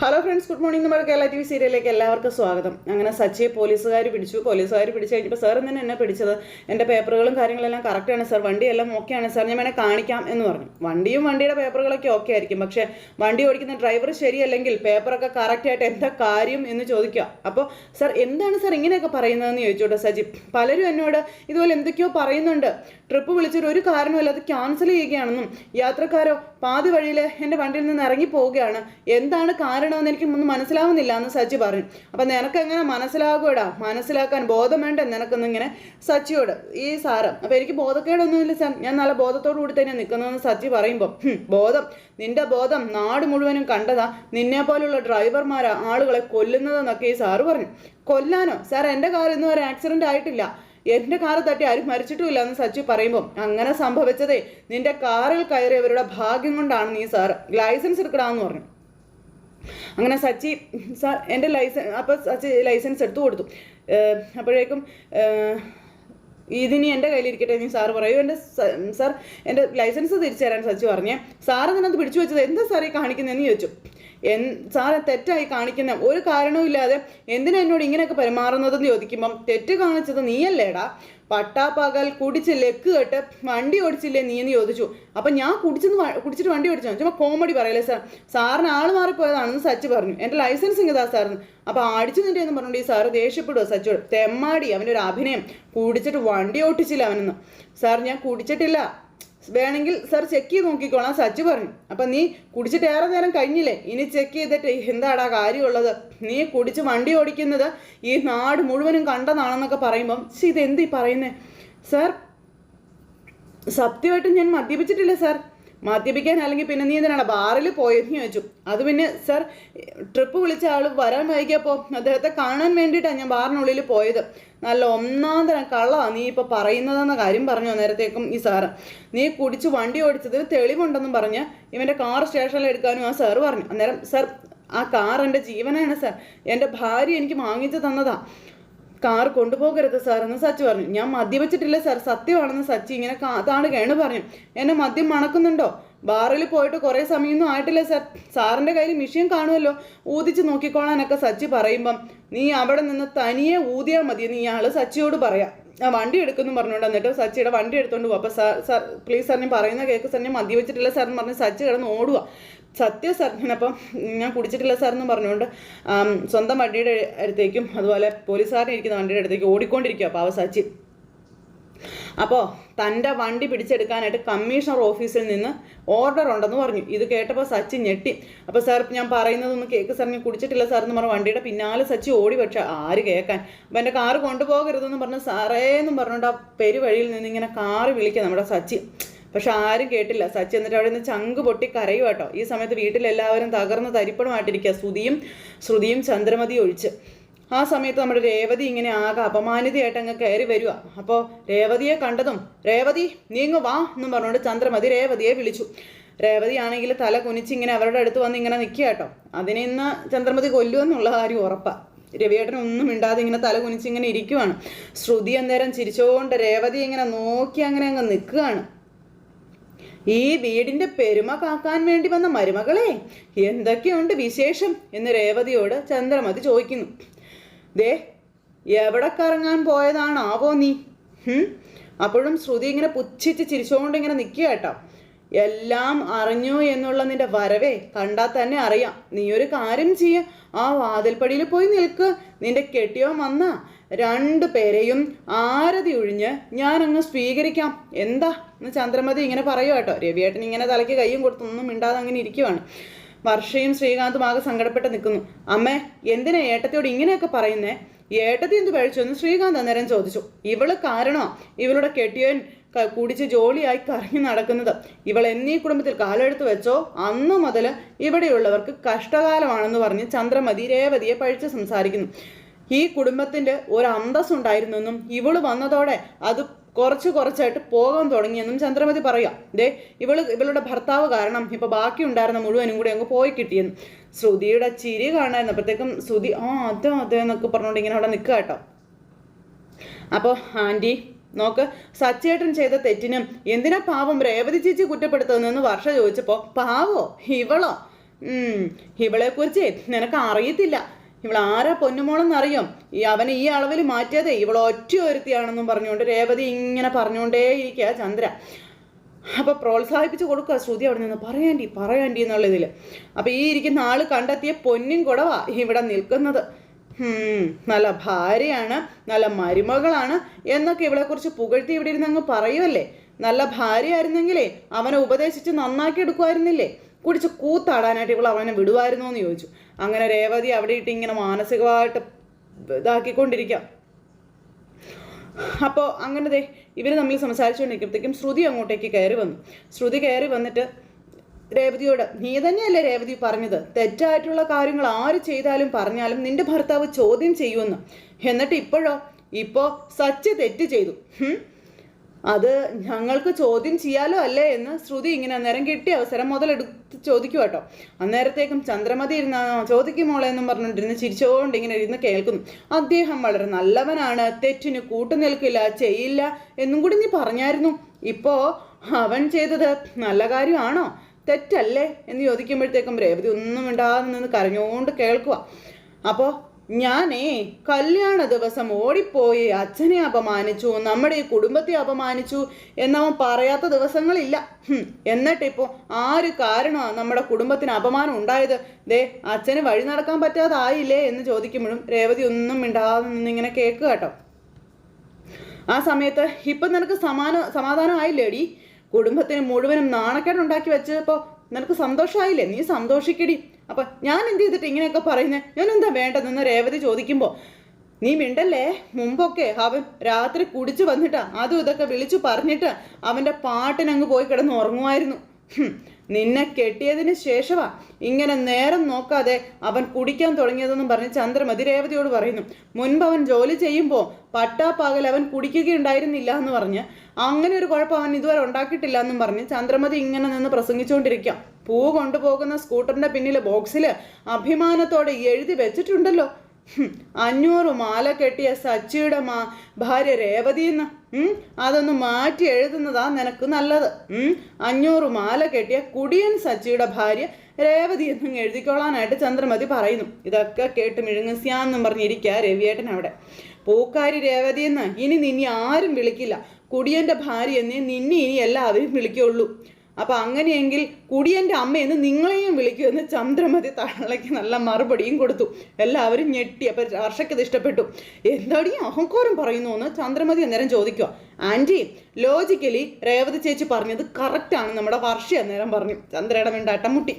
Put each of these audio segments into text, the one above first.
Hello friends good morning നമ്മുടെ Kerala T V സീരിയലിലേക്ക് എല്ലാവർക്കും സ്വാഗതം. അങ്ങനെ സച്ചിയെ പോലീസുകാർ പിടിച്ചു. പോലീസുകാർ പിടിച്ചു കഴിഞ്ഞപ്പോൾ സാർ എന്നെ എന്നെ പിടിച്ചത്. എന്റെ പേപ്പറുകളും കാര്യങ്ങളെല്ലാം കറക്റ്റാണ് സാർ വണ്ടിയെല്ലാം ഓക്കെയാണ് സാർ ഞാൻ വേണേൽ കാണിക്കാം എന്ന് പറഞ്ഞു. വണ്ടിയും വണ്ടിയുടെ പേപ്പറുകളൊക്കെ ഓക്കെ ആയിരിക്കും. പക്ഷേ വണ്ടി ഓടിക്കുന്ന ഡ്രൈവർ ശരിയല്ലെങ്കിൽ പേപ്പറൊക്കെ കറക്റ്റായിട്ട് എന്താ കാര്യം എന്ന് ചോദിക്കുക. അപ്പോൾ സാർ എന്താണ് സാർ ഇങ്ങനെയൊക്കെ പറയുന്നതെന്ന് ചോദിച്ചോട്ടെ സജി. പലരും എന്നോട് ഇതുപോലെ എന്തൊക്കെയോ പറയുന്നുണ്ട്. ട്രിപ്പ് വിളിച്ചിട്ട് ഒരു കാരണമല്ല അത് ക്യാൻസൽ ചെയ്യുകയാണെന്നും യാത്രക്കാരോ പാതി വഴിയിൽ എന്റെ വണ്ടിയിൽ നിന്ന് ഇറങ്ങി പോവുകയാണ്. എന്താണ് കാരണമെന്ന് എനിക്ക് ഒന്നും മനസ്സിലാവുന്നില്ല എന്ന് സച്ചി പറഞ്ഞു. അപ്പം നിനക്ക് എങ്ങനെ മനസ്സിലാകൂടാ മനസ്സിലാക്കാൻ ബോധം വേണ്ട നിനക്കെന്നിങ്ങനെ സച്ചിയോട്? ഈ സാറ്. അപ്പം എനിക്ക് ബോധക്കേടൊന്നുമില്ല സാർ. ഞാൻ നല്ല ബോധത്തോടു കൂടി തന്നെ നിൽക്കുന്നതെന്ന് സച്ചി പറയുമ്പോൾ ബോധം. നിന്റെ ബോധം നാട് മുഴുവനും കണ്ടതാ. നിന്നെ പോലുള്ള ഡ്രൈവർമാരാ ആളുകളെ കൊല്ലുന്നതെന്നൊക്കെ ഈ സാറ് പറഞ്ഞു. കൊല്ലാനോ? സാർ എന്റെ കാർ ഇന്നും ഒരു ആക്സിഡന്റ് ആയിട്ടില്ല. എന്റെ കാറ് തട്ടി ആരും മരിച്ചിട്ടുമില്ല എന്ന് സച്ചി പറയുമ്പോൾ അങ്ങനെ സംഭവിച്ചതേ നിന്റെ കാറിൽ കയറിയവരുടെ ഭാഗ്യം കൊണ്ടാണ് നീ സാർ ലൈസൻസ് എടുക്കടാന്ന് പറഞ്ഞു. അങ്ങനെ സച്ചി സാർ എന്റെ ലൈസൻസ് അപ്പോൾ സച്ചി ലൈസൻസ് എടുത്തു കൊടുത്തു. അപ്പോഴേക്കും ഇതിനി എന്റെ കയ്യിലിരിക്കട്ടെ നീ സാർ പറയൂ. എന്റെ സാർ എന്റെ ലൈസൻസ് തിരിച്ചു തരാൻ സച്ചി പറഞ്ഞേ സാർ അതിനകത്ത് പിടിച്ചു വെച്ചത് എന്താ സാറേ കാണിക്കുന്നതെന്ന് ചോദിച്ചു. എൻ സാർ തെറ്റായി കാണിക്കുന്ന ഒരു കാരണവും ഇല്ലാതെ എന്തിനാ എന്നോട് ഇങ്ങനെയൊക്കെ പെരുമാറുന്നതെന്ന് ചോദിക്കുമ്പം തെറ്റ് കാണിച്ചത് നീയല്ലേടാ. പട്ടാപ്പകൽ കുടിച്ച് ലെക്ക് കെട്ട് വണ്ടി ഓടിച്ചില്ലേ നീ എന്ന് ചോദിച്ചു. അപ്പം ഞാൻ കുടിച്ചെന്ന് കുടിച്ചിട്ട് വണ്ടി ഓടിച്ചു. ചുമ്മാ കോമഡി പറയല്ലേ സാർ സാറിന് ആൾ മാറിപ്പോയതാണെന്ന് സച്ച് പറഞ്ഞു. എന്റെ ലൈസൻസ് ഇങ്ങതാ സാറിന് അപ്പോൾ അടിച്ചു നിന്റെ എന്ന് പറഞ്ഞുകൊണ്ട് ഈ സാറ് ദേഷ്യപ്പെടുവോ സച്ചോട്? തെമ്മാടി അവന്റെ ഒരു അഭിനയം. കുടിച്ചിട്ട് വണ്ടി ഓട്ടിച്ചില്ല അവനെന്ന്. സാർ ഞാൻ കുടിച്ചിട്ടില്ല. വേണമെങ്കിൽ സാർ ചെക്ക് ചെയ്ത് നോക്കിക്കോളാം സച്ച് പറഞ്ഞു അപ്പം നീ കുടിച്ചിട്ട് ഏറെ നേരം കഴിഞ്ഞില്ലേ? ഇനി ചെക്ക് ചെയ്തിട്ട് എന്താടാ കാര്യമുള്ളത്? നീ കുടിച്ച് വണ്ടി ഓടിക്കുന്നത് ഈ നാട് മുഴുവനും കണ്ടതാണെന്നൊക്കെ പറയുമ്പം ശ്ശി, ഇതെന്ത് ഈ പറയുന്നേ? സാർ സത്യമായിട്ടും ഞാൻ മദ്യപിച്ചിട്ടില്ല സാർ മദ്യപിക്കാൻ അല്ലെങ്കിൽ പിന്നെ നീ എന്തിനാണ് ബാറിൽ പോയെന്ന് ചോദിച്ചു. അത് പിന്നെ സർ ട്രിപ്പ് വിളിച്ച ആൾ വരാൻ വൈകിയപ്പോൾ അദ്ദേഹത്തെ കാണാൻ വേണ്ടിയിട്ടാണ് ഞാൻ ബാറിനുള്ളിൽ പോയത്. നല്ല ഒന്നാം തരം കള്ളമാണ് നീ ഇപ്പോൾ പറയുന്നതെന്ന കാര്യം പറഞ്ഞു നേരത്തേക്കും ഈ സാറ് നീ കുടിച്ച് വണ്ടി ഓടിച്ചതിന് തെളിവുണ്ടെന്നും പറഞ്ഞ് ഇവന്റെ കാർ സ്റ്റേഷനിൽ എടുക്കാനും ആ സാറ് പറഞ്ഞു. അന്നേരം സർ ആ കാർ എന്റെ ജീവനാണ് സർ. എന്റെ ഭാര്യ എനിക്ക് വാങ്ങിച്ചു തന്നതാ. കാർ കൊണ്ടുപോകരുത് സാർ എന്ന് സച്ചി പറഞ്ഞു. ഞാൻ മദ്യപിച്ചിട്ടില്ല സാർ. സത്യമാണെന്ന് സച്ചി ഇങ്ങനെ താണു കേണ് പറഞ്ഞു എന്നെ മദ്യം മണക്കുന്നുണ്ടോ? ബാറിൽ പോയിട്ട് കുറേ സമയമൊന്നും ആയിട്ടില്ല സാർ. സാറിന്റെ കയ്യിൽ മിഷ്യൻ കാണുമല്ലോ. ഊതിച്ച് നോക്കിക്കോളാനൊക്കെ സച്ചി പറയുമ്പം നീ അവിടെ നിന്ന് തനിയെ ഊതിയാൽ മതി നീ ആൾ സച്ചിയോട് പറയാം. ആ വണ്ടി എടുക്കുന്നു പറഞ്ഞുകൊണ്ട് എന്നിട്ട് സച്ചിയുടെ വണ്ടി എടുത്തോണ്ട് പോകും അപ്പോൾ സാർ സാർ പ്ലീസ് ഞാൻ പറയുന്ന കേക്ക് സാർ ഞാൻ മദ്യപിച്ചിട്ടില്ല സാർ എന്ന് പറഞ്ഞ് സച്ചി കിടന്ന് ഓടുക സത്യം സാർ അപ്പം ഞാൻ കുടിച്ചിട്ടില്ല സാർ എന്നും പറഞ്ഞുകൊണ്ട് സ്വന്തം വണ്ടിയുടെ അടുത്തേക്കും അതുപോലെ പോലീസുകാരൻ ഇരിക്കുന്ന വണ്ടിയുടെ അടുത്തേക്ക് ഓടിക്കൊണ്ടിരിക്കുക പാവ സച്ചി അപ്പോൾ തന്റെ വണ്ടി പിടിച്ചെടുക്കാനായിട്ട് കമ്മീഷണർ ഓഫീസിൽ നിന്ന് ഓർഡർ ഉണ്ടെന്ന് പറഞ്ഞു. ഇത് കേട്ടപ്പോൾ സച്ചി ഞെട്ടി. അപ്പോൾ സാർ ഞാൻ പറയുന്നതൊന്നും കേക്ക് സാർ ഞാൻ കുടിച്ചിട്ടില്ല സാർ എന്ന് പറഞ്ഞു വണ്ടിയുടെ പിന്നാലെ സച്ചി ഓടി പക്ഷെ ആര് കേൾക്കാൻ അപ്പോൾ എന്റെ കാറ് കൊണ്ടുപോകരുതെന്ന് പറഞ്ഞ് സാറേ എന്നും പറഞ്ഞുകൊണ്ട് ആ പെരുവഴിയിൽ നിന്ന് ഇങ്ങനെ കാറ് വിളിക്കുക നമ്മുടെ സച്ചി പക്ഷെ ആരും കേട്ടില്ല. സച്ചി എന്നിട്ട് അവിടെ നിന്ന് ചങ്ക് പൊട്ടി കരയും കേട്ടോ. ഈ സമയത്ത് വീട്ടിലെല്ലാവരും തകർന്ന് തരിപ്പണമായിട്ടിരിക്കുക. ശ്രുതിയും ശ്രുതിയും ചന്ദ്രമതി ഒഴിച്ച്. ആ സമയത്ത് നമ്മുടെ രേവതി ഇങ്ങനെ ആകെ അപമാനിതയായിട്ട് അങ്ങ് കയറി വരിക അപ്പോൾ രേവതിയെ കണ്ടതും രേവതി നീ ഇങ്ങ് വാ എന്നും പറഞ്ഞുകൊണ്ട് ചന്ദ്രമതി രേവതിയെ വിളിച്ചു. രേവതി ആണെങ്കിൽ തല കുനിച്ച് ഇങ്ങനെ അവരുടെ അടുത്ത് വന്ന് ഇങ്ങനെ നിൽക്കുക കേട്ടോ. അതിനെ ഇന്ന് ചന്ദ്രമതി കൊല്ലുമെന്നുള്ള കാര്യം ഉറപ്പാണ് രവിയേട്ടൻ ഒന്നും മിണ്ടാതെ ഇങ്ങനെ തല കുനിച്ച് ഇങ്ങനെ ഇരിക്കുവാണ്. ശ്രുതി അന്നേരം ചിരിച്ചുകൊണ്ട് രേവതി ഇങ്ങനെ നോക്കി അങ്ങനെ അങ്ങ് നിൽക്കുകയാണ്. ഈ വീടിന്റെ പെരുമ കാക്കാൻ വേണ്ടി വന്ന മരുമകളെ എന്തൊക്കെയുണ്ട് വിശേഷം? എന്ന് രേവതിയോട് ചന്ദ്രമതി ചോദിക്കുന്നു. ദേ എവിടെ കറങ്ങാൻ പോയതാണാവോ നീ? അപ്പോഴും ശ്രുതി ഇങ്ങനെ പുച്ഛിച്ച് ചിരിച്ചുകൊണ്ട് ഇങ്ങനെ നിൽക്കുക കേട്ടോ എല്ലാം അറിഞ്ഞു എന്നുള്ള നിന്റെ വരവേ കണ്ടാൽ തന്നെ അറിയാം. നീ ഒരു കാര്യം ചെയ്യ. ആ വാതിൽപ്പടിയിൽ പോയി നിൽക്ക്. നിന്റെ കെട്ടിയോ വന്ന രണ്ടു പേരെയും ആരതി ഒഴിഞ്ഞ് ഞാൻ അങ്ങ് സ്വീകരിക്കാം. എന്താ? എന്ന് ചന്ദ്രമതി ഇങ്ങനെ പറയുക കേട്ടോ. രവിയേട്ടൻ ഇങ്ങനെ തലയ്ക്ക് കയ്യും കൊടുത്തൊന്നും മിണ്ടാതെ അങ്ങനെ ഇരിക്കുവാണ്. വർഷയും ശ്രീകാന്തും ആകെ സങ്കടപ്പെട്ട് നിൽക്കുന്നു. അമ്മേ എന്തിനാ ഏട്ടത്തിയോട് ഇങ്ങനെയൊക്കെ പറയുന്നേ? ഏട്ടത്തി എന്ത് കഴിച്ചു എന്ന് ശ്രീകാന്ത് അന്നേരം ചോദിച്ചു. ഇവൾ കാരണോ? ഇവളുടെ കെട്ടിയവൻ ക- കുടിച്ച് ജോലിയായി കറങ്ങി നടക്കുന്നത്. ഇവൾ എന്നീ കുടുംബത്തിൽ കാലെടുത്ത് വെച്ചോ? അന്നു മുതൽ ഇവിടെയുള്ളവർക്ക് കഷ്ടകാലമാണെന്ന് പറഞ്ഞ് ചന്ദ്രമതി രേവതിയെ പഴിച്ച് സംസാരിക്കുന്നു. ഈ കുടുംബത്തിന്റെ ഒരു അന്തസ്സുണ്ടായിരുന്നെന്നും ഇവൾ വന്നതോടെ അത് കുറച്ച് കുറച്ചായിട്ട് പോകാൻ തുടങ്ങിയെന്നും ചന്ദ്രമതി പറയാം. ദേ ഇവൾ ഇവളുടെ ഭർത്താവ് കാരണം ഇപ്പൊ ബാക്കി ഉണ്ടായിരുന്ന മുഴുവനും കൂടി അങ്ങ് പോയി കിട്ടിയെന്ന്. ശ്രുതിയുടെ ചിരി കാണായിരുന്നു അപ്പോഴത്തേക്കും ശ്രുതി ആ അതെ അതെ എന്നൊക്കെ പറഞ്ഞുകൊണ്ട് ഇങ്ങനെ അവിടെ നിൽക്കുക കേട്ടോ. അപ്പോൾ ആന്റി നോക്ക് സച്ചേട്ടൻ ചെയ്ത തെറ്റിനും എന്തിനാ പാവം രേവതി ചേച്ചി കുറ്റപ്പെടുത്തുന്നതെന്ന് വർഷ ചോദിച്ചപ്പോൾ പാവോ? ഇവളോ? ഉം, ഇവളെക്കുറിച്ച് നിനക്ക് അറിയത്തില്ല. ഇവൾ ആരാ പൊന്നുമോളെന്നറിയും. ഈ അവനെ ഈ അളവിൽ മാറ്റിയതേ ഇവൾ ഒറ്റ ഒരുത്തിയാണെന്നും പറഞ്ഞുകൊണ്ട് രേവതി ഇങ്ങനെ പറഞ്ഞുകൊണ്ടേയിരിക്കുക ചന്ദ്ര. അപ്പൊ പ്രോത്സാഹിപ്പിച്ച് കൊടുക്കുക ശ്രുതി അവിടെ നിന്ന്. പറയാണ്ടി പറയാണ്ടി എന്നുള്ള ഇതിൽ അപ്പൊ ഈ ഇരിക്കുന്ന ആൾ കണ്ടെത്തിയ പൊന്നും കുടവാ ഇവിടെ നിൽക്കുന്നത്. നല്ല ഭാര്യയാണ് നല്ല മരുമകളാണ് എന്നൊക്കെ ഇവളെക്കുറിച്ച് പുകഴ്ത്തി ഇവിടെ ഇരുന്ന് അങ്ങ് പറയുമല്ലേ നല്ല ഭാര്യയായിരുന്നെങ്കിലേ അവനെ ഉപദേശിച്ച് നന്നാക്കി എടുക്കുമായിരുന്നില്ലേ? കുടിച്ച് കൂത്താടാനായിട്ട് ഇവൾ അവനെ വിടുവായിരുന്നു എന്ന് ചോദിച്ചു. അങ്ങനെ രേവതി അവിടെ ഇട്ട് ഇങ്ങനെ മാനസികമായിട്ട് ഇതാക്കിക്കൊണ്ടിരിക്കാം. അപ്പോൾ അങ്ങനെ ദേ ഇവർ തമ്മിൽ സംസാരിച്ചുകൊണ്ടിരിക്കുമ്പോഴത്തേക്കും ശ്രുതി അങ്ങോട്ടേക്ക് കയറി വന്നു. ശ്രുതി കയറി വന്നിട്ട് രേവതിയോട് നീ തന്നെയല്ലേ രേവതി പറഞ്ഞത്? തെറ്റായിട്ടുള്ള കാര്യങ്ങൾ ആര് ചെയ്താലും പറഞ്ഞാലും നിന്റെ ഭർത്താവ് ചോദ്യം ചെയ്യുമെന്ന്. എന്നിട്ട് ഇപ്പോഴോ? ഇപ്പോ സച്ച് തെറ്റ് ചെയ്തു. അത് ഞങ്ങൾക്ക് ചോദ്യം ചെയ്യാലോ അല്ലേ എന്ന് ശ്രുതി ഇങ്ങനെ നേരം കിട്ടിയ അവസരം മുതലെടുത്ത് ചോദിക്കുക കേട്ടോ. അന്നേരത്തേക്കും ചന്ദ്രമതി ഇരുന്ന ചോദിക്കുമോളെ എന്നും പറഞ്ഞുകൊണ്ടിരുന്ന് ചിരിച്ചുകൊണ്ട് ഇങ്ങനെ ഇരുന്ന് കേൾക്കുന്നു. അദ്ദേഹം വളരെ നല്ലവനാണ് തെറ്റിന് കൂട്ടുനിൽക്കില്ല ചെയ്യില്ല എന്നും കൂടി നീ പറഞ്ഞായിരുന്നു. ഇപ്പോ അവൻ ചെയ്തത് നല്ല കാര്യമാണോ? തെറ്റല്ലേ എന്ന് ചോദിക്കുമ്പോഴത്തേക്കും രേവതി ഒന്നും മിണ്ടാതെ നിന്ന് കരഞ്ഞുകൊണ്ട് കേൾക്കുക അപ്പോൾ ഞാനേ കല്യാണ ദിവസം ഓടിപ്പോയി അച്ഛനെ അപമാനിച്ചു നമ്മുടെ ഈ കുടുംബത്തെ അപമാനിച്ചു എന്നവൻ പറയാത്ത ദിവസങ്ങളില്ല. എന്നിട്ടിപ്പോൾ ആര് കാരണമാണ് നമ്മുടെ കുടുംബത്തിന് അപമാനം ഉണ്ടായത്? ദേ അച്ഛന് വഴി നടക്കാൻ പറ്റാതായില്ലേ എന്ന് ചോദിക്കുമ്പോഴും രേവതി ഒന്നും മിണ്ടാതെ നിന്നിങ്ങനെ കേൾക്കുക കേട്ടോ. ആ സമയത്ത് ഇപ്പം നിനക്ക് സമാന സമാധാനമായില്ലേടി കുടുംബത്തിന് മുഴുവനും നാണക്കേടുണ്ടാക്കി വെച്ചപ്പോൾ നിനക്ക് സന്തോഷമായില്ലേ നീ സന്തോഷിക്കടി. അപ്പൊ ഞാൻ എന്ത് ചെയ്തിട്ട് ഇങ്ങനെയൊക്കെ പറയുന്നത് ഞാൻ എന്താ വേണ്ടതെന്ന് രേവതി ചോദിക്കുമ്പോൾ നീ മിണ്ടല്ലേ? മുമ്പൊക്കെ അവൻ രാത്രി കുടിച്ചു വന്നിട്ടാ അതും ഇതൊക്കെ വിളിച്ചു പറഞ്ഞിട്ട് അവന്റെ പാട്ടിനങ്ങ് പോയി കിടന്ന് ഉറങ്ങുമായിരുന്നു. നിന്നെ കെട്ടിയതിന് ശേഷമാ ഇങ്ങനെ നേരം നോക്കാതെ അവൻ കുടിക്കാൻ തുടങ്ങിയതെന്നും പറഞ്ഞ് ചന്ദ്രമതി രേവതിയോട് പറയുന്നു. മുൻപ് അവൻ ജോലി ചെയ്യുമ്പോൾ പട്ടാപ്പാകൽ അവൻ കുടിക്കുകയുണ്ടായിരുന്നില്ല എന്ന് പറഞ്ഞ് അങ്ങനെ ഒരു കുഴപ്പം അവൻ ഇതുവരെ ഉണ്ടാക്കിയിട്ടില്ല എന്നും പറഞ്ഞ് ചന്ദ്രമതി ഇങ്ങനെ നിന്ന് പ്രസംഗിച്ചുകൊണ്ടിരിക്കാം പൂ കൊണ്ടുപോകുന്ന സ്കൂട്ടറിന്റെ പിന്നിലെ ബോക്സിൽ അഭിമാനത്തോടെ എഴുതി വെച്ചിട്ടുണ്ടല്ലോ. അഞ്ഞൂറ് മാല കെട്ടിയ സച്ചിയുടെ മാ ഭാര്യ രേവതി എന്ന് ഉം, അതൊന്ന് മാറ്റി എഴുതുന്നതാ നിനക്ക് നല്ലത്. അഞ്ഞൂറ് മാല കെട്ടിയ കുടിയൻ സച്ചിയുടെ ഭാര്യ രേവതി എന്നും എഴുതിക്കോളാനായിട്ട് ചന്ദ്രമതി പറയുന്നു. ഇതൊക്കെ കേട്ട് മിഴുങ്ങസ്യാന്നും പറഞ്ഞിരിക്കുക രവിയേട്ടൻ അവിടെ. പൂക്കാരി രേവതി എന്ന് ഇനി നിന്നെ ആരും വിളിക്കില്ല. കുടിയന്റെ ഭാര്യ എന്നേ നിന്നെ ഇനി എല്ലാവരും വിളിക്കുള്ളൂ. അപ്പൊ അങ്ങനെയെങ്കിൽ കുടിയന്റെ അമ്മയെന്ന് നിങ്ങളെയും വിളിക്കൂ എന്ന് ചന്ദ്രമതി തള്ളയ്ക്ക് നല്ല മറുപടിയും കൊടുത്തു. എല്ലാവരും ഞെട്ടി. അപ്പോൾ വർഷയ്ക്കത് ഇഷ്ടപ്പെട്ടു. എന്താടി അഹങ്കാരം പറയുന്നു എന്ന് ചന്ദ്രമതി അന്നേരം ചോദിക്കുക ആന്റി ലോജിക്കലി രേവതി ചേച്ചി പറഞ്ഞത് കറക്റ്റാണ് നമ്മുടെ വർഷ അന്നേരം പറഞ്ഞു. ചന്ദ്രയുടെ മിണ്ടാട്ടം മുട്ടി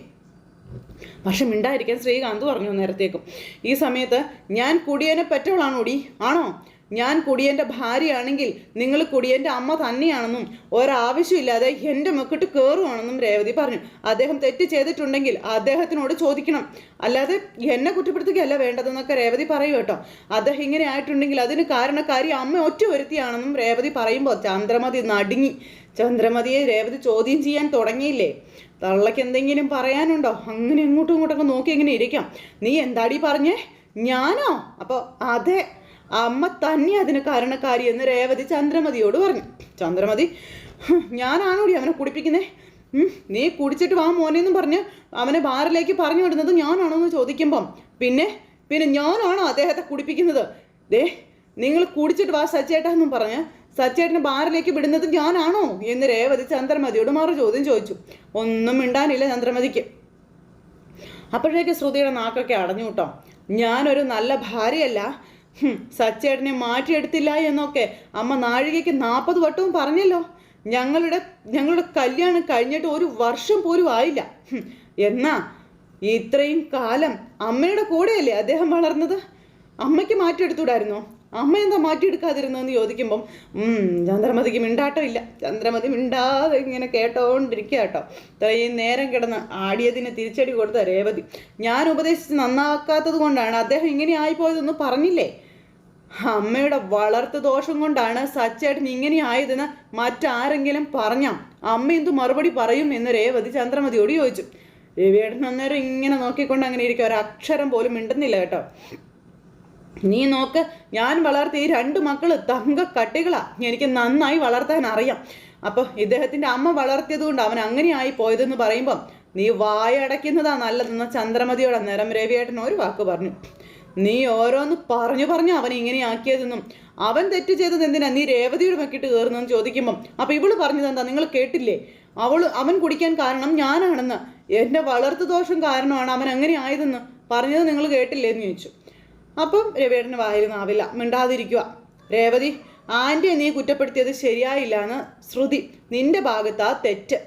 പക്ഷെ മിണ്ടായിരിക്കാൻ ശ്രീകാന്ത് പറഞ്ഞു നേരത്തേക്കും ഈ സമയത്ത് ഞാൻ കുടിയനെ പറ്റവളാണോടി? ആണോ? ഞാൻ കുടിയന്റെ ഭാര്യയാണെങ്കിൽ നിങ്ങൾ കുടിയന്റെ അമ്മ തന്നെയാണെന്നും ഒരാവശ്യമില്ലാതെ എന്റെ മുക്കിട്ട് കയറുവാണെന്നും രേവതി പറഞ്ഞു. അദ്ദേഹം തെറ്റ് ചെയ്തിട്ടുണ്ടെങ്കിൽ അദ്ദേഹത്തിനോട് ചോദിക്കണം. അല്ലാതെ എന്നെ കുറ്റപ്പെടുത്തുകയല്ല വേണ്ടതെന്നൊക്കെ രേവതി പറയൂ കേട്ടോ. അദ്ദേഹം ഇങ്ങനെ ആയിട്ടുണ്ടെങ്കിൽ അതിന് കാരണക്കാരി അമ്മ ഒറ്റ ഒരുത്തിയാണെന്നും രേവതി പറയുമ്പോൾ ചന്ദ്രമതി നടുങ്ങി. ചന്ദ്രമതിയെ രേവതി ചോദ്യം ചെയ്യാൻ തുടങ്ങിയില്ലേ? തള്ളയ്ക്ക് എന്തെങ്കിലും പറയാനുണ്ടോ? അങ്ങനെ ഇങ്ങോട്ടും ഇങ്ങോട്ടൊക്കെ നോക്കി ഇങ്ങനെ ഇരിക്കാം. നീ എന്താടി പറഞ്ഞേ? ഞാനോ? അപ്പോൾ അതെ. അമ്മ തന്നെ അതിന് കാരണക്കാരി എന്ന് രേവതി ചന്ദ്രമതിയോട് പറഞ്ഞു. ചന്ദ്രമതി "ഹും, ഞാനാണോടി അവനെ കുടിപ്പിക്കുന്നേ? നീ കുടിച്ചിട്ട് വാ മോനെ എന്നും പറഞ്ഞ് അവനെ ബാറിലേക്ക് പറഞ്ഞു വിടുന്നത് ഞാനാണോ എന്ന് ചോദിക്കുമ്പം പിന്നെ പിന്നെ ഞാനാണോ അദ്ദേഹത്തെ കുടിപ്പിക്കുന്നത്? ദേ നിങ്ങൾ കുടിച്ചിട്ട് വാ സച്ചേട്ടാ എന്നും പറഞ്ഞ് സച്ചേട്ടനെ ബാറിലേക്ക് വിടുന്നത് ഞാനാണോ എന്ന് രേവതി ചന്ദ്രമതിയോട് മാറി ചോദ്യം ചോദിച്ചു. ഒന്നും മിണ്ടാനില്ല ചന്ദ്രമതിക്ക്. അപ്പോഴേക്ക് ശ്രുതിയുടെ നാക്കൊക്കെ അടഞ്ഞു കേട്ടോ. ഞാനൊരു നല്ല ഭാര്യയല്ല സച്ചേട്ടനെ മാറ്റിയെടുത്തില്ല എന്നൊക്കെ അമ്മ നാഴികയ്ക്ക് നാൽപ്പത് വട്ടവും പറഞ്ഞല്ലോ. ഞങ്ങളുടെ ഞങ്ങളുടെ കല്യാണം കഴിഞ്ഞിട്ട് ഒരു വർഷം പോലും ആയില്ല. എന്നാ ഇത്രയും കാലം അമ്മയുടെ കൂടെയല്ലേ അദ്ദേഹം വളർന്നത്? അമ്മയ്ക്ക് മാറ്റിയെടുത്തൂടായിരുന്നോ? അമ്മ എന്താ മാറ്റിയെടുക്കാതിരുന്നതെന്ന് ചോദിക്കുമ്പം ഉം, ചന്ദ്രമതിക്ക് മിണ്ടാട്ടമില്ല. ചന്ദ്രമതി മിണ്ടാതെ ഇങ്ങനെ കേട്ടോണ്ടിരിക്കുക കേട്ടോ. ഇത്രയും നേരം കിടന്ന് ആടിയതിനെ തിരിച്ചടി കൊടുത്ത രേവതി. ഞാൻ ഉപദേശിച്ച് നന്നാക്കാത്തത് കൊണ്ടാണ് അദ്ദേഹം ഇങ്ങനെ ആയിപ്പോയതെന്ന് പറഞ്ഞില്ലേ? അമ്മയുടെ വളർത്തു ദോഷം കൊണ്ടാണ് സച്ചേട്ടൻ ഇങ്ങനെ ആയതെന്ന് മറ്റാരെങ്കിലും പറഞ്ഞാ? അമ്മ എന്തു മറുപടി പറയും എന്ന് രേവതി ചന്ദ്രമതിയോട് ചോദിച്ചു. രവിയേട്ടൻ അന്നേരം ഇങ്ങനെ നോക്കിക്കൊണ്ട് അങ്ങനെ ഇരിക്കും ഒരു അക്ഷരം പോലും മിണ്ടുന്നില്ല കേട്ടോ. നീ നോക്ക് ഞാൻ വളർത്തിയ ഈ രണ്ട് മക്കൾ തങ്ക കട്ടികളാ എനിക്ക് നന്നായി വളർത്താൻ അറിയാം. അപ്പൊ ഇദ്ദേഹത്തിന്റെ അമ്മ വളർത്തിയത് കൊണ്ട് അവൻ അങ്ങനെ ആയി പോയതെന്ന് പറയുമ്പം നീ വായടയ്ക്കുന്നതാ നല്ലതെന്ന് ചന്ദ്രമതിയോട് അന്നേരം രവിയേട്ടൻ ഒരു വാക്ക് പറഞ്ഞു. നീ ഓരോന്ന് പറഞ്ഞു പറഞ്ഞു അവൻ ഇങ്ങനെ ആക്കിയതെന്നും അവൻ തെറ്റ് ചെയ്തത് എന്തിനാ? നീ രേവതിയുടെ മക്കിട്ട് കയറുന്നെന്ന് ചോദിക്കുമ്പം അപ്പൊ ഇവൾ പറഞ്ഞത് എന്താ? നിങ്ങൾ കേട്ടില്ലേ? അവൾ അവൻ കുടിക്കാൻ കാരണം ഞാനാണെന്ന്. എന്റെ വളർത്തു ദോഷം കാരണമാണ് അവൻ അങ്ങനെ ആയതെന്ന് പറഞ്ഞത് നിങ്ങൾ കേട്ടില്ലേ എന്ന് ചോദിച്ചു. അപ്പം രവിയേട്ടന് വായിൽ നാവില്ല. മിണ്ടാതിരിക്കുക രേവതി ആന്റിയെ നീ കുറ്റപ്പെടുത്തിയത് ശരിയായില്ല എന്ന് ശ്രുതി. നിന്റെ ഭാഗത്താ തെറ്റ്.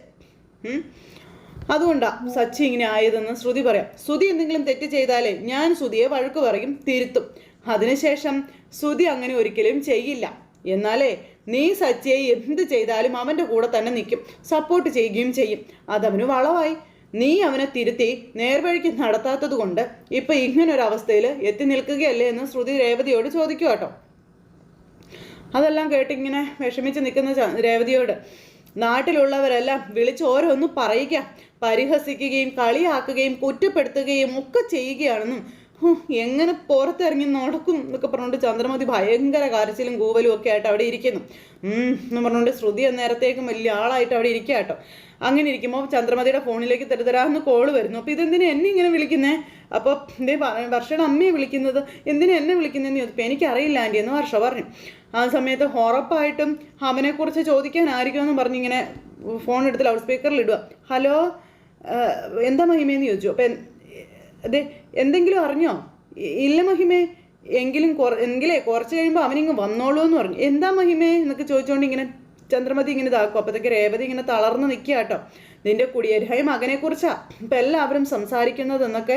ഉം. അതുകൊണ്ടാ സച്ചി ഇങ്ങനെ ആയതെന്ന് ശ്രുതി പറയാം. ശ്രുതി എന്തെങ്കിലും തെറ്റ് ചെയ്താലേ ഞാൻ ശ്രുതിയെ വഴക്ക് പറയും തിരുത്തും. അതിനുശേഷം ശ്രുതി അങ്ങനെ ഒരിക്കലും ചെയ്യില്ല. എന്നാലേ നീ സച്ചിയെ എന്ത് ചെയ്താലും അവന്റെ കൂടെ തന്നെ നിൽക്കും സപ്പോർട്ട് ചെയ്യുകയും ചെയ്യും. അതവന് വളവായി. നീ അവനെ തിരുത്തി നേർവഴിക്ക് നടത്താത്തത് കൊണ്ട് ഇപ്പൊ ഇങ്ങനൊരവസ്ഥയിൽ എത്തി നിൽക്കുകയല്ലേ എന്ന് ശ്രുതി രേവതിയോട് ചോദിക്കുക കേട്ടോ അതെല്ലാം കേട്ടിങ്ങനെ വിഷമിച്ച് നിൽക്കുന്ന രേവതിയോട് നാട്ടിലുള്ളവരെല്ലാം വിളിച്ച് ഓരോന്ന് പറയുക പരിഹസിക്കുകയും കളിയാക്കുകയും കുറ്റപ്പെടുത്തുകയും ഒക്കെ ചെയ്യുകയാണെന്നും എങ്ങനെ പുറത്തിറങ്ങി നടക്കും എന്നൊക്കെ പറഞ്ഞുകൊണ്ട് ചന്ദ്രമതി ഭയങ്കര കരച്ചിലും കൂവലും ഒക്കെ ആയിട്ട് അവിടെ ഇരിക്കുന്നു. എന്ന് പറഞ്ഞുകൊണ്ട് ശ്രുതി നേരത്തേക്കും വലിയ ആളായിട്ട് അവിടെ ഇരിക്കുക കേട്ടോ. അങ്ങനെ ഇരിക്കുമ്പോൾ ചന്ദ്രമതിയുടെ ഫോണിലേക്ക് തരുതരാന്ന് കോൾ വരുന്നു. അപ്പോൾ ഇതെന്തിനാ എന്നെ ഇങ്ങനെ വിളിക്കുന്നേ? അപ്പോൾ ഇതേ വർഷയുടെ അമ്മയെ വിളിക്കുന്നത് എന്തിനാ എന്നെ വിളിക്കുന്നതെന്ന് ചോദിച്ചപ്പോൾ എനിക്കറിയില്ല ആന്റി എന്ന് വർഷ പറഞ്ഞു. ആ സമയത്ത് ഉറപ്പായിട്ടും അവനെക്കുറിച്ച് ചോദിക്കാനായിരിക്കുമെന്ന് പറഞ്ഞിങ്ങനെ ഫോൺ എടുത്ത് ലൗഡ് സ്പീക്കറിൽ ഇടുക ഹലോ എന്താ മഹിമയെന്ന് ചോദിച്ചു? അപ്പം അതെ എന്തെങ്കിലും അറിഞ്ഞോ? ഇല്ല മഹിമേ. എങ്കിലും കുറ എങ്കിലേ കുറച്ച് കഴിയുമ്പോൾ അവനിങ്ങ് വന്നോളൂ എന്ന് പറഞ്ഞു. എന്താ മഹിമേ? എന്നൊക്കെ ചോദിച്ചുകൊണ്ട് ഇങ്ങനെ ചന്ദ്രമതി ഇങ്ങനെ ഇതാക്കും. അപ്പോഴത്തേക്ക് രേവതി ഇങ്ങനെ തളർന്ന് നിൽക്കുക കേട്ടോ നിന്റെ കുടിയേരായ മകനെ കുറിച്ചാ ഇപ്പം എല്ലാവരും സംസാരിക്കുന്നത് എന്നൊക്കെ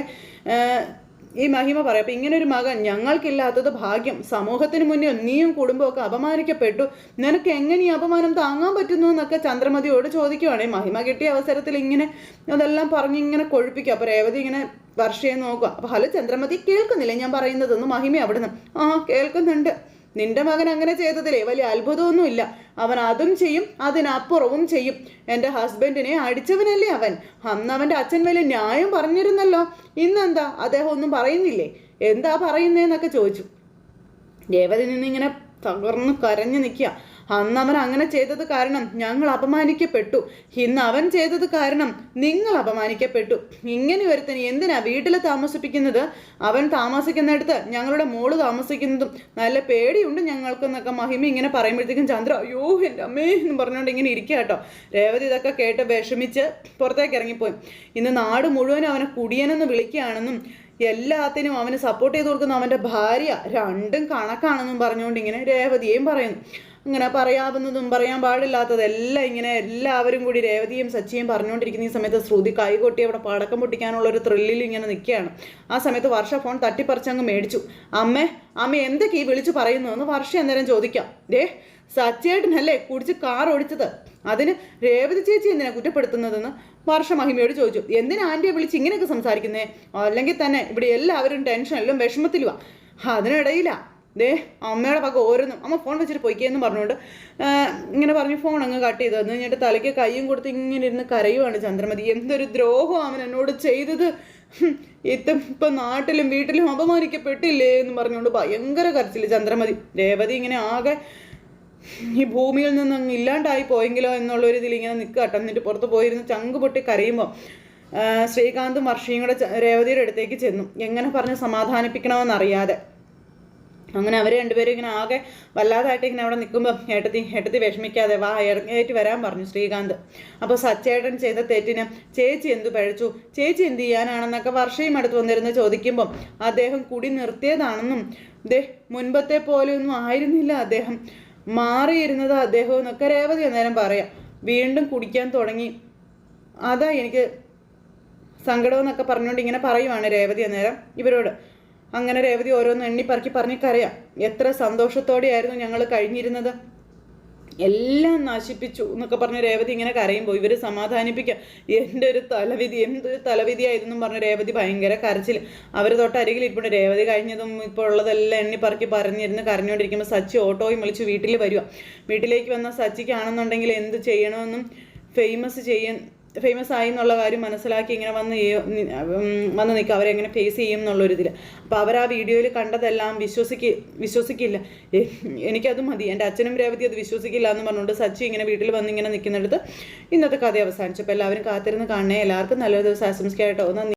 ഈ മഹിമ പറയാം. അപ്പം ഇങ്ങനെ ഒരു മകൻ ഞങ്ങൾക്കില്ലാത്തത് ഭാഗ്യം. സമൂഹത്തിന് മുന്നിൽ നീയും കുടുംബമൊക്കെ അപമാനിക്കപ്പെട്ടു. നിനക്ക് എങ്ങനെ ഈ അപമാനം താങ്ങാൻ പറ്റുന്നു എന്നൊക്കെ ചന്ദ്രമതിയോട് ചോദിക്കുവാണേ. മഹിമ കിട്ടിയ അവസരത്തിൽ ഇങ്ങനെ അതെല്ലാം പറഞ്ഞ് ഇങ്ങനെ കൊഴുപ്പിക്കുക അപ്പോൾ രേവതി ഇങ്ങനെ വർഷയെ നോക്കുക. അപ്പോൾ ഹലോ ചന്ദ്രമതി കേൾക്കുന്നില്ലേ? ഞാൻ പറയുന്നതെന്ന് മഹിമ അവിടുന്ന് ആ കേൾക്കുന്നുണ്ട്. നിന്റെ മകൻ അങ്ങനെ ചെയ്തതിലേ വലിയ അത്ഭുതമൊന്നുമില്ല. അവൻ അതും ചെയ്യും അതിനപ്പുറവും ചെയ്യും. എന്റെ ഹസ്ബൻഡിനെ അടിച്ചവനല്ലേ അവൻ? അന്ന് അവന്റെ അച്ഛൻ വലിയ ന്യായം പറഞ്ഞിരുന്നല്ലോ. ഇന്നെന്താ? അദ്ദേഹം ഒന്നും പറയുന്നില്ലേ? എന്താ പറയുന്നേന്നൊക്കെ ചോദിച്ചു. രേവതി നിന്നിങ്ങനെ തകർന്ന് കരഞ്ഞു നിൽക്കുക. അന്ന് അവൻ അങ്ങനെ ചെയ്തത് കാരണം ഞങ്ങൾ അപമാനിക്കപ്പെട്ടു. ഇന്ന് അവൻ ചെയ്തത് കാരണം നിങ്ങൾ അപമാനിക്കപ്പെട്ടു. ഇങ്ങനെ ഒരുത്തന് എന്തിനാ വീട്ടിൽ താമസിപ്പിക്കുന്നത്? അവൻ താമസിക്കുന്നിടത്ത് ഞങ്ങളുടെ മോൾ താമസിക്കുന്നതും നല്ല പേടിയുണ്ട് ഞങ്ങൾക്കെന്നൊക്കെ മഹിമ ഇങ്ങനെ പറയുമ്പോഴത്തേക്കും ചന്ദ്ര അയ്യോ എന്റെ അമ്മേ എന്ന് പറഞ്ഞുകൊണ്ട് ഇങ്ങനെ ഇരിക്കുക കേട്ടോ. രേവതി ഇതൊക്കെ കേട്ട് വിഷമിച്ച് പുറത്തേക്ക് ഇറങ്ങിപ്പോയി. ഇന്ന് നാട് മുഴുവൻ അവനെ കുടിയനെന്ന് വിളിക്കുകയാണെന്നും എല്ലാത്തിനും അവന് സപ്പോർട്ട് ചെയ്ത് കൊടുക്കുന്ന അവന്റെ ഭാര്യ രണ്ടും കണക്കാണെന്നും പറഞ്ഞുകൊണ്ട് ഇങ്ങനെ രേവതിയെയും പറയുന്നു. ഇങ്ങനെ പറയാവുന്നതും പറയാൻ പാടില്ലാത്തതെല്ലാം ഇങ്ങനെ എല്ലാവരും കൂടി രേവതിയും സച്ചിയും പറഞ്ഞുകൊണ്ടിരിക്കുന്ന ഈ സമയത്ത് ശ്രുതി കൈകൊട്ടി അവിടെ പടക്കം പൊട്ടിക്കാനുള്ള ഒരു ത്രില്ലിൽ ഇങ്ങനെ നിൽക്കുകയാണ്. ആ സമയത്ത് വർഷ ഫോൺ തട്ടിപ്പറിച്ചങ്ങ് മേടിച്ചു. അമ്മേ അമ്മ എന്തൊക്കെ ഈ വിളിച്ചു പറയുന്നു? എന്ന് വർഷ അന്നേരം ചോദിക്കാം. ദേ സച്ചേട്ടനല്ലേ കുടിച്ച് കാർ ഓടിച്ചത്? അതിന് രേവതി ചേച്ചി എന്തിനാ കുറ്റപ്പെടുത്തുന്നതെന്ന് വർഷ മഹിമയോട് ചോദിച്ചു. എന്തിനാ ആന്റിയെ വിളിച്ച് ഇങ്ങനെയൊക്കെ സംസാരിക്കുന്നേ? അല്ലെങ്കിൽ തന്നെ ഇവിടെ എല്ലാവരും ടെൻഷനിലും വിഷമത്തിലുവാ. അതിനിടയിലാ ദേ അമ്മയുടെ പക്ക ഓരോന്നും. അമ്മ ഫോൺ വെച്ചിട്ട് പൊയ്ക്കേന്ന് പറഞ്ഞുകൊണ്ട് ഇങ്ങനെ പറഞ്ഞു ഫോൺ അങ്ങ് കട്ട് ചെയ്തു. എന്ന് കഴിഞ്ഞിട്ട് തലയ്ക്ക് കൈയും കൊടുത്ത് ഇങ്ങനെ ഇരുന്ന് കരയുവാണ് ചന്ദ്രമതി. എന്തൊരു ദ്രോഹം അവൻ എന്നോട് ചെയ്തത്. ഇത്തം ഇപ്പം നാട്ടിലും വീട്ടിലും അപമാനിക്കപ്പെട്ടില്ലേ എന്ന് പറഞ്ഞുകൊണ്ട് ഭയങ്കര കരച്ചിൽ ചന്ദ്രമതി. രേവതി ഇങ്ങനെ ആകെ ഈ ഭൂമിയിൽ നിന്ന് അങ്ങ് ഇല്ലാണ്ടായി പോയെങ്കിലോ എന്നുള്ളൊരു ഇതിൽ ഇങ്ങനെ നിൽക്കുക. എന്നിട്ട് പുറത്ത് പോയിരുന്ന് ചങ്ക് പൊട്ടി കരയുമ്പോൾ ശ്രീകാന്തും വർഷയും കൂടെ രേവതിയുടെ അടുത്തേക്ക് ചെന്നു. എങ്ങനെ പറഞ്ഞ് സമാധാനിപ്പിക്കണമെന്നറിയാതെ. അങ്ങനെ അവർ രണ്ടുപേരും ഇങ്ങനെ ആകെ വല്ലാതായിട്ട് ഇങ്ങനെ അവിടെ നിൽക്കുമ്പോൾ ഏട്ടത്തി ഏട്ടത്തി വിഷമിക്കാതെ വാ ഇറങ്ങിയായിട്ട് വരാൻ പറഞ്ഞു ശ്രീകാന്ത്. അപ്പോൾ സച്ചേട്ടൻ ചെയ്ത തെറ്റിന് ചേച്ചി എന്തു പഴച്ചു? ചേച്ചി എന്ത് ചെയ്യാനാണെന്നൊക്കെ വർഷയും അടുത്ത് വന്നിരുന്ന് ചോദിക്കുമ്പം അദ്ദേഹം കുടി നിർത്തിയതാണെന്നും ദേ മുൻപത്തെ പോലെയൊന്നും ആയിരുന്നില്ല അദ്ദേഹം. മാറിയിരുന്നത് അദ്ദേഹം എന്നൊക്കെ രേവതി അന്നേരം പറയാം. വീണ്ടും കുടിക്കാൻ തുടങ്ങി. അതാ എനിക്ക് സങ്കടമെന്നൊക്കെ പറഞ്ഞുകൊണ്ട് ഇങ്ങനെ പറയുവാണ് രേവതി അന്നേരം ഇവരോട്. അങ്ങനെ രേവതി ഓരോന്ന് എണ്ണിപ്പറക്കി പറഞ്ഞ് കരയാം. എത്ര സന്തോഷത്തോടെയായിരുന്നു ഞങ്ങൾ കഴിഞ്ഞിരുന്നത്. എല്ലാം നശിപ്പിച്ചു എന്നൊക്കെ പറഞ്ഞ് രേവതി ഇങ്ങനെ കരയുമ്പോൾ ഇവർ സമാധാനിപ്പിക്കുക എന്റെ ഒരു തലവിധി എന്തൊരു തലവിധിയായിരുന്നു പറഞ്ഞ് രേവതി ഭയങ്കര കരച്ചിൽ അവർ തൊട്ട് അരികിൽ ഇരിപ്പുണ്ട് രേവതി കഴിഞ്ഞതും ഇപ്പോൾ ഉള്ളതെല്ലാം എണ്ണി പറക്കി പറഞ്ഞിരുന്ന് കരഞ്ഞുകൊണ്ടിരിക്കുമ്പോൾ സച്ചി ഓട്ടോയും വിളിച്ച് വീട്ടിൽ വരിക വീട്ടിലേക്ക് വന്ന സച്ചിക്കാണെന്നുണ്ടെങ്കിൽ എന്ത് ചെയ്യണമെന്നും ഫേമസ് ചെയ്യാൻ ഫേമസ് ആയി എന്നുള്ള കാര്യം മനസ്സിലാക്കി ഇങ്ങനെ വന്ന് വന്ന് നിൽക്കുക. അവരെങ്ങനെ ഫേസ് ചെയ്യും എന്നുള്ളൊരിതിൽ അപ്പോൾ അവർ ആ വീഡിയോയിൽ കണ്ടതെല്ലാം വിശ്വസിക്ക് വിശ്വസിക്കില്ല. എനിക്കത് മതി. എന്റെ അച്ഛനും രേവതി അത് വിശ്വസിക്കില്ല എന്ന് പറഞ്ഞുകൊണ്ട് സച്ചി ഇങ്ങനെ വീട്ടിൽ വന്ന് ഇങ്ങനെ നിൽക്കുന്നിടത്ത് ഇന്നത്തെ കഥ അവസാനിച്ചപ്പോൾ എല്ലാവരും കാത്തിരുന്ന് കാണണേ. എല്ലാവർക്കും നല്ലൊരു ദിവസം. ആശംസിക്കായിട്ടോ നന്ദി.